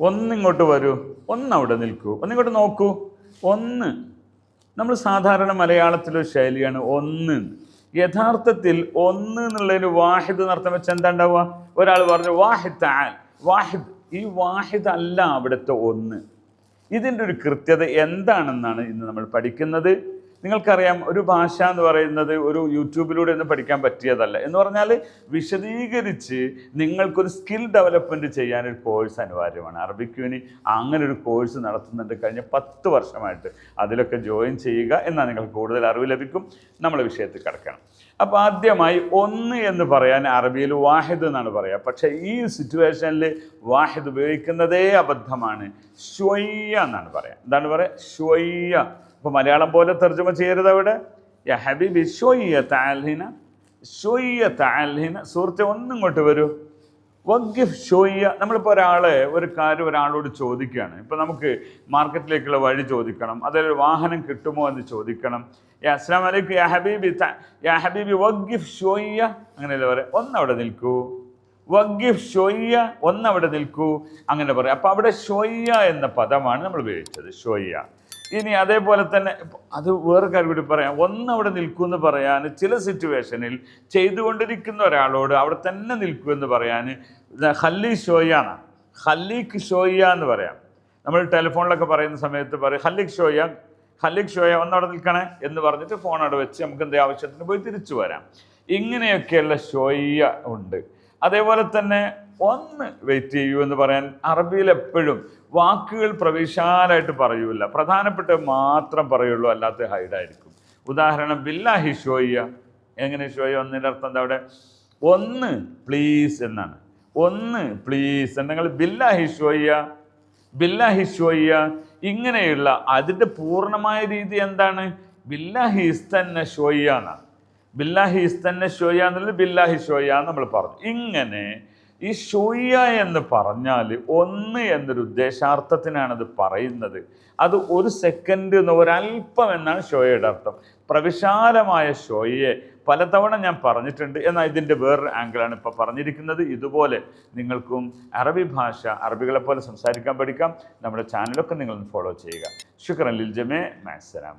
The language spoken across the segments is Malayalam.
ഒന്നിങ്ങോട്ട് വരൂ ഒന്നവിടെ നിൽക്കൂ ഒന്നിങ്ങോട്ട് നോക്കൂ. ഒന്ന്. നമ്മൾ സാധാരണ മലയാളത്തിലൊരു ശൈലിയാണ് ഒന്ന്. യഥാർത്ഥത്തിൽ ഒന്ന് എന്നുള്ളതിന് വാഹിദ് എന്നർത്ഥം വെച്ച് എന്താ ഉണ്ടാവുക? ഒരാൾ പറഞ്ഞു വാഹിദ് വാഹിദ്. ഈ വാഹിദ് അല്ല അവിടുത്തെ ഒന്ന്. ഇതിന്റെ ഒരു കൃത്യത എന്താണെന്നാണ് ഇന്ന് നമ്മൾ പഠിക്കുന്നത്. നിങ്ങൾക്കറിയാം ഒരു ഭാഷ എന്ന് പറയുന്നത് ഒരു യൂട്യൂബിലൂടെ ഒന്നും പഠിക്കാൻ പറ്റിയതല്ല. എന്ന് പറഞ്ഞാൽ വിശദീകരിച്ച് നിങ്ങൾക്കൊരു സ്കിൽ ഡെവലപ്മെന്റ് ചെയ്യാനൊരു കോഴ്സ് അനിവാര്യമാണ്. അറബിക്ക് വേണി അങ്ങനെ ഒരു കോഴ്സ് നടത്തുന്നുണ്ട് കഴിഞ്ഞ പത്ത് വർഷമായിട്ട്. അതിലൊക്കെ ജോയിൻ ചെയ്യുക എന്നാൽ നിങ്ങൾക്ക് കൂടുതൽ അറിവ് ലഭിക്കും. നമ്മൾ വിഷയത്തിൽ കിടക്കണം. അപ്പോൾ ആദ്യമായി ഒന്ന് എന്ന് പറയാൻ അറബിയിൽ വാഹിദ് എന്നാണ് പറയുക. പക്ഷേ ഈ സിറ്റുവേഷനിൽ വാഹിദ് ഉപയോഗിക്കുന്നതേ അബദ്ധമാണ്. ഷൊയ്യ എന്നാണ് പറയുക. എന്താണ് പറയുക? ഷ്വയ്യ. അപ്പോൾ മലയാളം പോലെ തർജമ ചെയ്യരുത് അവിടെ. യാ ഹബീബി ഷ്വയ്യ താൽഹിന ഷ്വയ്യ താൽഹിന സുഹൃത്തെ ഒന്നും ഇങ്ങോട്ട് വരൂ. വഗ്ഗിഫ് ഷോയ്യ. നമ്മളിപ്പോൾ ഒരാളെ ഒരു കാര്യം ഒരാളോട് ചോദിക്കുകയാണ്. ഇപ്പോൾ നമുക്ക് മാർക്കറ്റിലേക്കുള്ള വഴി ചോദിക്കണം. അതൊരു വാഹനം കിട്ടുമോ എന്ന് ചോദിക്കണം. യാ അസ്ലാം വലൈക്കും യാ ഹബീബി യാ ഹബീബി വഗ്ഗിഫ് ഷോയ്യ. അങ്ങനെയല്ലേ പറയാം? ഒന്നവിടെ നിൽക്കൂ. വഗ്ഗിഫ് ഷോയ്യ ഒന്നവിടെ നിൽക്കൂ. അങ്ങനെ പറയാം. അപ്പോൾ അവിടെ ഷോയ്യ എന്ന പദമാണ് നമ്മൾ ഉപയോഗിച്ചത്. ഷോയ്യ. ഇനി അതേപോലെ തന്നെ അത് വേറെ കാര്യം കൂടി പറയാം. ഒന്നവിടെ നിൽക്കൂ എന്ന് പറയാൻ ചില സിറ്റുവേഷനിൽ ചെയ്തുകൊണ്ടിരിക്കുന്ന ഒരാളോട് അവിടെ തന്നെ നിൽക്കൂ എന്ന് പറയാൻ ഹല്ലി ഷോയാണ് ഹല്ലീക്ക് ഷോയ്യ എന്ന് പറയാം. നമ്മൾ ടെലിഫോണിലൊക്കെ പറയുന്ന സമയത്ത് പറയും ഹല്ലിഖ് ഷോയ ഹല്ലിഖ് ഷോയ ഒന്നവിടെ നിൽക്കണേ എന്ന് പറഞ്ഞിട്ട് ഫോൺ അവിടെ വെച്ച് നമുക്ക് എന്തേ ആവശ്യത്തിന് പോയി തിരിച്ചു വരാം. ഇങ്ങനെയൊക്കെയുള്ള ഷോയ്യ ഉണ്ട്. അതേപോലെ തന്നെ ഒന്ന് വെയിറ്റ് ചെയ്യൂ എന്ന് പറയാൻ അറബിയിൽ എപ്പോഴും വാക്കുകൾ പ്രവിശാലായിട്ട് പറയൂല. പ്രധാനപ്പെട്ട മാത്രം പറയുള്ളൂ അല്ലാത്ത ഹൈഡായിരിക്കും ഉദാഹരണം ബില്ലാഹി ഷോയ്യ. എങ്ങനെ ഷോയ്യ? ഒന്നിന്റെ അർത്ഥം എന്താ അവിടെ? ഒന്ന് പ്ലീസ് എന്നാണ്. ഒന്ന് പ്ലീസ് നിങ്ങൾ ബില്ലാഹി ഷോയ്യ. ബില്ലാഹി ഷോയ്യ. ഇങ്ങനെയുള്ള അതിന്റെ പൂർണമായ രീതി എന്താണ്? ബില്ലാഹി ഇസ്തന്നെ ഷോയ്യ എന്നാണ്. ബില്ലാഹി ഇസ്തന്നെ ഷോയ്യ എന്നുള്ളത് ബില്ലാഹി ഷോയ്യ നമ്മൾ പറഞ്ഞു. ഇങ്ങനെ ഈ ഷോയ്യ എന്ന് പറഞ്ഞാൽ ഒന്ന് എന്നൊരു ഉദ്ദേശാർത്ഥത്തിനാണത് പറയുന്നത്. അത് ഒരു സെക്കൻഡ് എന്ന് ഒരല്പം എന്നാണ് ഷോയയുടെ അർത്ഥം. പ്രവിശാലമായ ഷോയെ പലതവണ ഞാൻ പറഞ്ഞിട്ടുണ്ട്. എന്നാൽ ഇതിന്റെ വേറൊരു ആംഗിളാണ് ഇപ്പോൾ പറഞ്ഞിരിക്കുന്നത്. ഇതുപോലെ നിങ്ങൾക്കും അറബി ഭാഷ അറബികളെ പോലെ സംസാരിക്കാൻ പഠിക്കാം. നമ്മുടെ ചാനലൊക്കെ നിങ്ങൾ ഫോളോ ചെയ്യുക. ശുക്രൻ ലിൽ മാസ്സലാമ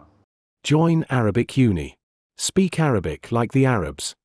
join Arabic Uni. Speak Arabic like the Arabs.